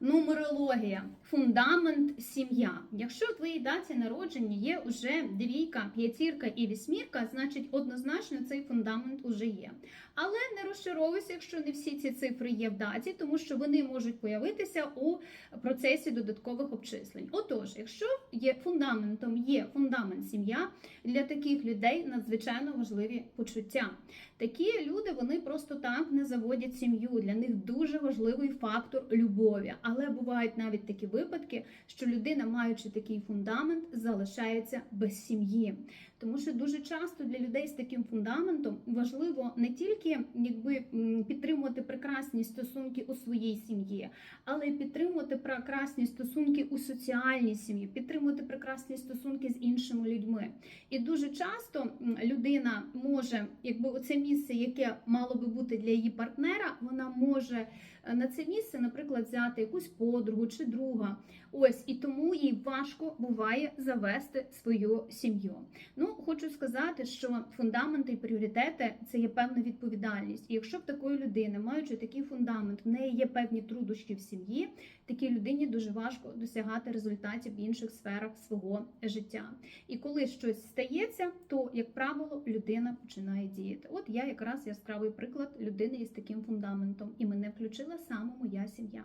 Нумерологія, фундамент, сім'я. Якщо в твоїй даті народження є уже двійка, п'ятірка і вісьмірка, значить однозначно цей фундамент уже є. Але не розчаровуйся, якщо не всі ці цифри є в даті, тому що вони можуть появитися у процесі додаткових обчислень. Отож, якщо є фундаментом, є фундамент сім'я, для таких людей надзвичайно важливі почуття. Такі люди вони просто так не заводять сім'ю. Для них дуже важливий фактор любові. Але бувають навіть такі випадки, що людина, маючи такий фундамент, залишається без сім'ї. Тому що дуже часто для людей з таким фундаментом важливо не тільки якби підтримувати прекрасні стосунки у своїй сім'ї, але й підтримувати прекрасні стосунки у соціальній сім'ї, підтримувати прекрасні стосунки з іншими людьми. І дуже часто людина може, якби оце місце, яке мало би бути для її партнера, вона може е, на це місце, наприклад, взяти якусь подругу чи друга. Ось і тому їй важко буває завести свою сім'ю. Ну, хочу сказати, що фундаменти і пріоритети це є певна відповідальність. І якщо в такої людини, маючи такий фундамент, в неї є певні труднощі в сім'ї, такій людині дуже важко досягати результатів в інших сферах свого життя. І коли щось стається, то як правило людина починає діяти. От я якраз яскравий приклад людини із таким фундаментом, і мене включила саме моя сім'я.